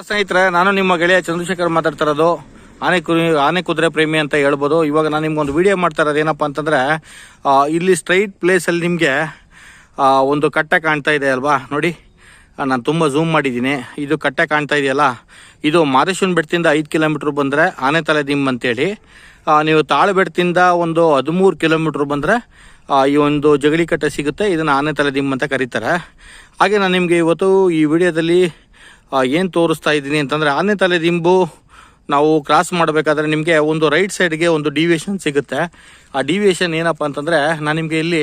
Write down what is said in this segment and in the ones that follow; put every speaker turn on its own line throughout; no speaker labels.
ಸ್ನೇಹಿತರೆ, ನಾನು ನಿಮ್ಮ ಗೆಳೆಯ ಚಂದ್ರಶೇಖರ್ ಮಾತಾಡ್ತಾ ಇರೋದು. ಆನೆ ಕುರಿ, ಆನೆ ಕುದುರೆ ಪ್ರೇಮಿ ಅಂತ ಹೇಳ್ಬೋದು. ಇವಾಗ ನಾನು ನಿಮ್ಗೊಂದು ವಿಡಿಯೋ ಮಾಡ್ತಾ ಇರೋದು ಏನಪ್ಪ ಅಂತಂದ್ರೆ ಇಲ್ಲಿ ಸ್ಟ್ರೈಟ್ ಪ್ಲೇಸಲ್ಲಿ ನಿಮಗೆ ಒಂದು ಕಟ್ಟೆ ಕಾಣ್ತಾ ಇದೆ ಅಲ್ವಾ? ನೋಡಿ ನಾನು ತುಂಬ ಝೂಮ್ ಮಾಡಿದ್ದೀನಿ. ಇದು ಕಟ್ಟೆ ಕಾಣ್ತಾ ಇದೆಯಲ್ಲ? ಇದು ಮಾದೇಶ್ವನ ಬೆಟ್ಟದಿಂದ ಐದು ಕಿಲೋಮೀಟ್ರ್ ಬಂದರೆ ಆನೆ ತಲೆ ದಿಮ್ ಅಂತೇಳಿ. ನೀವು ತಾಳಬೆಟ್ಟದಿಂದ ಒಂದು ಹದಿಮೂರು ಕಿಲೋಮೀಟ್ರ್ ಬಂದರೆ ಈ ಒಂದು ಜಗಳಿ ಕಟ್ಟೆ ಸಿಗುತ್ತೆ. ಇದನ್ನು ಆನೆ ತಲೆ ದಿಮ್ ಅಂತ ಕರೀತಾರೆ. ಹಾಗೆ ನಾನು ನಿಮಗೆ ಇವತ್ತು ಈ ವಿಡಿಯೋದಲ್ಲಿ ಏನು ತೋರಿಸ್ತಾ ಇದ್ದೀನಿ ಅಂತಂದರೆ ಆನೆ ತಲೆ ದಿಂಬು ನಾವು ಕ್ರಾಸ್ ಮಾಡಬೇಕಾದ್ರೆ ನಿಮಗೆ ಒಂದು ರೈಟ್ ಸೈಡ್ಗೆ ಒಂದು ಡಿವಿಯೇಷನ್ ಸಿಗುತ್ತೆ. ಆ ಡಿವಿಯೇಷನ್ ಏನಪ್ಪ ಅಂತಂದರೆ ನಾನು ನಿಮಗೆ ಇಲ್ಲಿ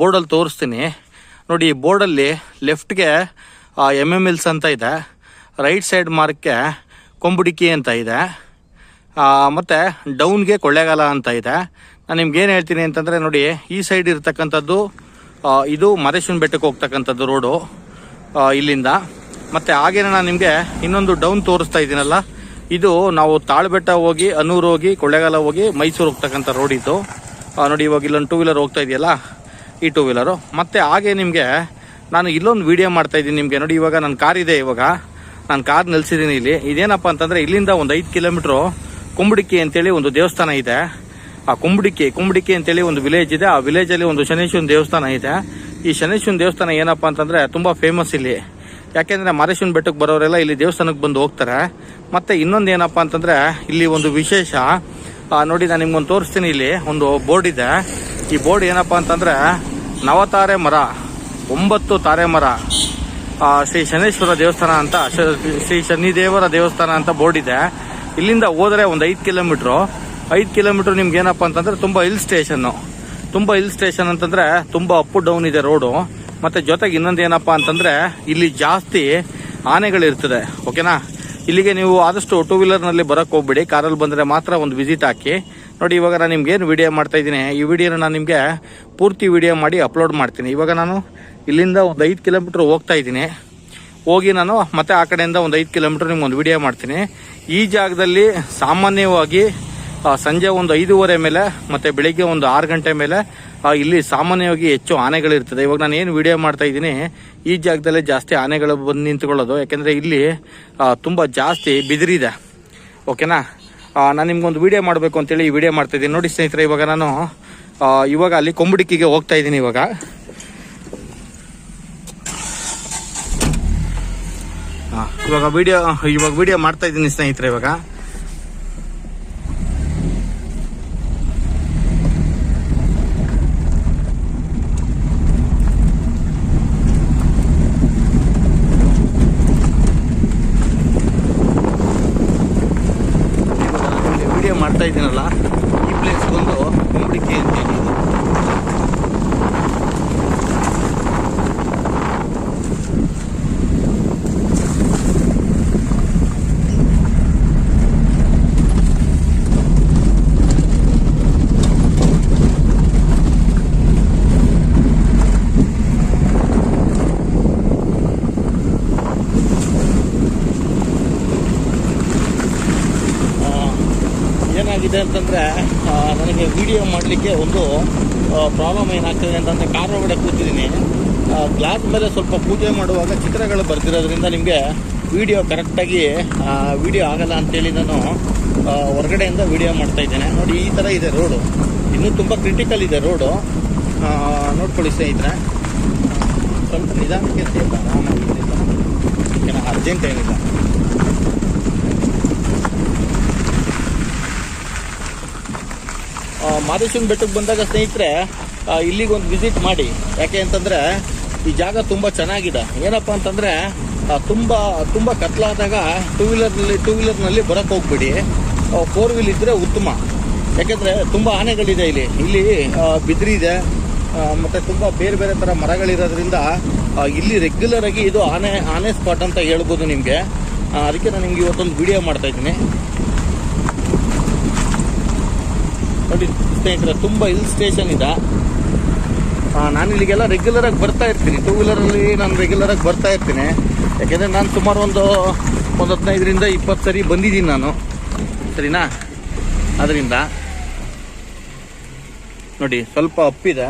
ಬೋರ್ಡಲ್ಲಿ ತೋರಿಸ್ತೀನಿ. ನೋಡಿ, ಈ ಬೋರ್ಡಲ್ಲಿ ಲೆಫ್ಟ್ಗೆ ಎಂ ಎಂ ಎಲ್ಸ್ ಅಂತ ಇದೆ. ರೈಟ್ ಸೈಡ್ ಮಾರ್ಕ್ಗೆ ಕೊಂಬುಡಿಕಿ ಅಂತ ಇದೆ. ಮತ್ತು ಡೌನ್ಗೆ ಕೊಳ್ಳೇಗಾಲ ಅಂತ ಇದೆ. ನಾನು ನಿಮ್ಗೇನು ಹೇಳ್ತೀನಿ ಅಂತಂದರೆ ನೋಡಿ, ಈ ಸೈಡ್ ಇರ್ತಕ್ಕಂಥದ್ದು ಇದು ಮರೇಶ್ವರನ ಬೆಟ್ಟಕ್ಕೆ ಹೋಗ್ತಕ್ಕಂಥದ್ದು ರೋಡು ಇಲ್ಲಿಂದ. ಮತ್ತು ಹಾಗೇನೆ ನಾನು ನಿಮಗೆ ಇನ್ನೊಂದು ಡೌನ್ ತೋರಿಸ್ತಾ ಇದ್ದೀನಲ್ಲ. ಇದು ನಾವು ತಾಳ್ಬೆಟ್ಟ ಹೋಗಿ, ಅನೂರು ಹೋಗಿ, ಕೊಳ್ಳೇಗಾಲ ಹೋಗಿ ಮೈಸೂರು ಹೋಗ್ತಕ್ಕಂಥ ರೋಡ್ ಇದು. ನೋಡಿ ಇವಾಗ ಇಲ್ಲೊಂದು ಟೂ ವೀಲರ್ ಹೋಗ್ತಾ ಇದೆಯಲ್ಲ? ಈ ಟೂ ವೀಲರು ಮತ್ತು ಹಾಗೆ ನಿಮಗೆ ನಾನು ಇಲ್ಲೊಂದು ವಿಡಿಯೋ ಮಾಡ್ತಾ ಇದ್ದೀನಿ ನಿಮಗೆ. ನೋಡಿ ಇವಾಗ ನನ್ನ ಕಾರ್ ಇದೆ ಇವಾಗ. ನಾನು ಕಾರ್ ನಿಲ್ಸಿದ್ದೀನಿ ಇಲ್ಲಿ. ಇದೇನಪ್ಪ ಅಂತಂದರೆ ಇಲ್ಲಿಂದ ಒಂದು ಐದು ಕಿಲೋಮೀಟ್ರು ಕುಂಬಡಿಕ್ಕಿ ಅಂತೇಳಿ ಒಂದು ದೇವಸ್ಥಾನ ಇದೆ. ಆ ಕುಂಬಡಿಕ್ಕಿ ಕುಂಬಡಿಕ್ಕಿ ಅಂತೇಳಿ ಒಂದು ವಿಲೇಜ್ ಇದೆ. ಆ ವಿಲೇಜಲ್ಲಿ ಒಂದು ಶನೇಶ್ವರ ದೇವಸ್ಥಾನ ಇದೆ. ಈ ಶನೇಶ್ವರನ ದೇವಸ್ಥಾನ ಏನಪ್ಪ ಅಂತಂದರೆ ತುಂಬ ಫೇಮಸ್ ಇಲ್ಲಿ. ಯಾಕೆಂದರೆ ಮಾರೇಶ್ವನ ಬೆಟ್ಟಕ್ಕೆ ಬರೋರೆಲ್ಲ ಇಲ್ಲಿ ದೇವಸ್ಥಾನಕ್ಕೆ ಬಂದು ಹೋಗ್ತಾರೆ. ಮತ್ತು ಇನ್ನೊಂದು ಏನಪ್ಪ ಅಂತಂದರೆ, ಇಲ್ಲಿ ಒಂದು ವಿಶೇಷ ನೋಡಿ ನಾನು ನಿಮ್ಗೊಂದು ತೋರಿಸ್ತೀನಿ ಇಲ್ಲಿ, ಒಂದು ಬೋರ್ಡ್ ಇದೆ. ಈ ಬೋರ್ಡ್ ಏನಪ್ಪ ಅಂತಂದರೆ, ನವತಾರೆ ಮರ, ಒಂಬತ್ತು ತಾರೆ ಮರ ಶ್ರೀ ಶನೇಶ್ವರ ದೇವಸ್ಥಾನ ಅಂತ ಶ್ರೀ ಶನಿದೇವರ ದೇವಸ್ಥಾನ ಅಂತ ಬೋರ್ಡ್ ಇದೆ. ಇಲ್ಲಿಂದ ಹೋದರೆ ಒಂದು ಐದು ಕಿಲೋಮೀಟ್ರು. ಐದು ಕಿಲೋಮೀಟ್ರ್ ನಿಮ್ಗೆ ಏನಪ್ಪ ಅಂತಂದ್ರೆ, ತುಂಬ ಹಿಲ್ ಸ್ಟೇಷನ್ನು. ತುಂಬ ಹಿಲ್ ಸ್ಟೇಷನ್ ಅಂತಂದ್ರೆ, ತುಂಬ ಅಪ್ ಡೌನ್ ಇದೆ ರೋಡು. ಮತ್ತೆ ಜೊತೆಗೆ ಇನ್ನೊಂದು ಏನಪ್ಪ ಅಂತಂದ್ರೆ, ಇಲ್ಲಿ ಜಾಸ್ತಿ ಆನೆಗಳಿರ್ತದೆ, ಓಕೆನಾ? ಇಲ್ಲಿಗೆ ನೀವು ಆದಷ್ಟು ಟೂ ವೀಲರ್ನಲ್ಲಿ ಬರೋಕ್ಕೆ ಹೋಗ್ಬಿಡಿ, ಕಾರಲ್ಲಿ ಬಂದರೆ ಮಾತ್ರ ಒಂದು ವಿಸಿಟ್ ಹಾಕಿ. ನೋಡಿ, ಇವಾಗ ನಾನು ನಿಮ್ಗೆ ಏನು ವಿಡಿಯೋ ಮಾಡ್ತಾ ಇದ್ದೀನಿ, ಈ ವಿಡಿಯೋನ ನಾನು ನಿಮಗೆ ಪೂರ್ತಿ ವಿಡಿಯೋ ಮಾಡಿ ಅಪ್ಲೋಡ್ ಮಾಡ್ತೀನಿ. ಇವಾಗ ನಾನು ಇಲ್ಲಿಂದ ಒಂದು ಐದು ಕಿಲೋಮೀಟ್ರ್ ಹೋಗ್ತಾ ಇದ್ದೀನಿ. ಹೋಗಿ ನಾನು ಮತ್ತೆ ಆ ಕಡೆಯಿಂದ ಒಂದು ಐದು ಕಿಲೋಮೀಟ್ರ್ ನಿಮ್ಗೆ ಒಂದು ವಿಡಿಯೋ ಮಾಡ್ತೀನಿ. ಈ ಜಾಗದಲ್ಲಿ ಸಾಮಾನ್ಯವಾಗಿ ಸಂಜೆ ಒಂದು ಐದೂವರೆ ಮೇಲೆ ಮತ್ತೆ ಬೆಳಿಗ್ಗೆ ಒಂದು ಆರು ಗಂಟೆ ಮೇಲೆ ಇಲ್ಲಿ ಸಾಮಾನ್ಯವಾಗಿ ಹೆಚ್ಚು ಆನೆಗಳಿರ್ತದೆ. ಇವಾಗ ನಾನು ಏನು ವಿಡಿಯೋ ಮಾಡ್ತಾ ಇದ್ದೀನಿ ಈ ಜಾಗದಲ್ಲೇ ಜಾಸ್ತಿ ಆನೆಗಳು ಬಂದು ನಿಂತ್ಕೊಳ್ಳೋದು. ಯಾಕೆಂದರೆ ಇಲ್ಲಿ ತುಂಬ ಜಾಸ್ತಿ ಬಿದಿರಿದೆ ಓಕೆನಾ ನಾನು ನಿಮ್ಗೊಂದು ವಿಡಿಯೋ ಮಾಡಬೇಕು ಅಂತೇಳಿ ಈ ವಿಡಿಯೋ ಮಾಡ್ತಾ ಇದ್ದೀನಿ. ನೋಡಿ ಸ್ನೇಹಿತರೆ ಇವಾಗ ನಾನು ಇವಾಗ ಅಲ್ಲಿ ಕೊಂಬುಡಿಕ್ಕಿಗೆ ಹೋಗ್ತಾ ಇದ್ದೀನಿ ಇವಾಗ. ಆ, ಇವಾಗ ವಿಡಿಯೋ ಇವಾಗ ವಿಡಿಯೋ ಮಾಡ್ತಾ ಇದ್ದೀನಿ ಸ್ನೇಹಿತರೆ ಇವಾಗ ವಿಡಿಯೋ ಇದ್ದೀನಲ್ಲ ಈ ಪ್ಲೇಸ್ ಬಂದು ಕುಂಬಳಿಕೆ ಅಂತ ಇದು. ಆ, ಏನಾಗಿದೆ ಅಂತಂದರೆ ನನಗೆ ವಿಡಿಯೋ ಮಾಡಲಿಕ್ಕೆ ಒಂದು ಪ್ರಾಬ್ಲಮ್ ಏನಾಗ್ತದೆ ಅಂತಂದರೆ, ಕಾರ್ ಒಳಗಡೆ ಕೂತಿದ್ದೀನಿ. ಗ್ಲಾಸ್ ಮೇಲೆ ಸ್ವಲ್ಪ ಪೂಜೆ ಮಾಡುವಾಗ ಚಿತ್ರಗಳು ಬರ್ತಿರೋದ್ರಿಂದ ನಿಮಗೆ ವಿಡಿಯೋ ಕರೆಕ್ಟಾಗಿ ವಿಡಿಯೋ ಆಗಲ್ಲ ಅಂತೇಳಿ ನಾನು ಹೊರಗಡೆಯಿಂದ ವಿಡಿಯೋ ಮಾಡ್ತಾ ಇದ್ದೇನೆ. ನೋಡಿ, ಈ ಥರ ಇದೆ ರೋಡು ಇನ್ನೂ ತುಂಬ ಕ್ರಿಟಿಕಲ್ ಇದೆ ರೋಡು ನೋಡ್ಕೊಳ್ಳಿ ಸ್ನೇಹಿತರೆ. ಸ್ವಲ್ಪ ನಿಧಾನಕ್ಕೆ ಸೇರ್ತಾರೆ ಓಕೆನಾ ಅರ್ಜೆಂಟ್ ಏನಿಲ್ಲ ಆ, ಮಾದೇಶ್ವರನ ಬೆಟ್ಟಕ್ಕೆ ಬಂದಾಗ ಸ್ನೇಹಿತರೆ ಇಲ್ಲಿಗೆ ಇಲ್ಲಿಗೊಂದು ವಿಸಿಟ್ ಮಾಡಿ. ಯಾಕೆ ಅಂತಂದರೆ, ಈ ಜಾಗ ತುಂಬ ಚೆನ್ನಾಗಿದೆ. ಏನಪ್ಪ ಅಂತಂದರೆ ತುಂಬ ತುಂಬ ಕತ್ಲಾದಾಗ ಟೂ ವೀಲರ್ನಲ್ಲಿ ಟೂ ವೀಲರ್ನಲ್ಲಿ ಬರೋಕ್ಕೆ ಹೋಗ್ಬಿಡಿ. ಫೋರ್ ವೀಲ್ ಇದ್ದರೆ ಉತ್ತಮ. ಯಾಕೆಂದರೆ ತುಂಬ ಆನೆಗಳಿದೆ ಇಲ್ಲಿ. ಇಲ್ಲಿ ಬಿದಿರಿ ಇದೆ. ಮತ್ತೆ ತುಂಬ ಬೇರೆ ಬೇರೆ ಥರ ಮರಗಳಿರೋದ್ರಿಂದ ಇಲ್ಲಿ ರೆಗ್ಯುಲರ್ ಆಗಿ ಇದು ಆನೆ ಆನೆ ಸ್ಪಾಟ್ ಅಂತ ಹೇಳ್ಬೋದು ನಿಮಗೆ. ಅದಕ್ಕೆ ನಾನು ನಿಮ್ಗೆ ಇವತ್ತೊಂದು ವಿಡಿಯೋ ಮಾಡ್ತಾ ಇದ್ದೀನಿ ನೋಡಿ ಸ್ನೇಹಿತರೆ, ತುಂಬ ಹಿಲ್ ಸ್ಟೇಷನ್ ಇದೆ. ನಾನು ಇಲ್ಲಿಗೆಲ್ಲ ರೆಗ್ಯುಲರ್ ಆಗಿ ಬರ್ತಾ ಇರ್ತೀನಿ. ಟೂ ವೀಲರಲ್ಲಿ ನಾನು ರೆಗ್ಯುಲರ್ ಆಗಿ ಬರ್ತಾ ಇರ್ತೀನಿ. ಯಾಕೆಂದರೆ ನಾನು ಸುಮಾರು ಒಂದು ಒಂದು ಹದಿನೈದರಿಂದ ಇಪ್ಪತ್ತು ಸರಿ ಬಂದಿದ್ದೀನಿ ನಾನು. ಸರಿನಾ? ಅದರಿಂದ ನೋಡಿ, ಸ್ವಲ್ಪ ಅಪ್ಪಿದೆ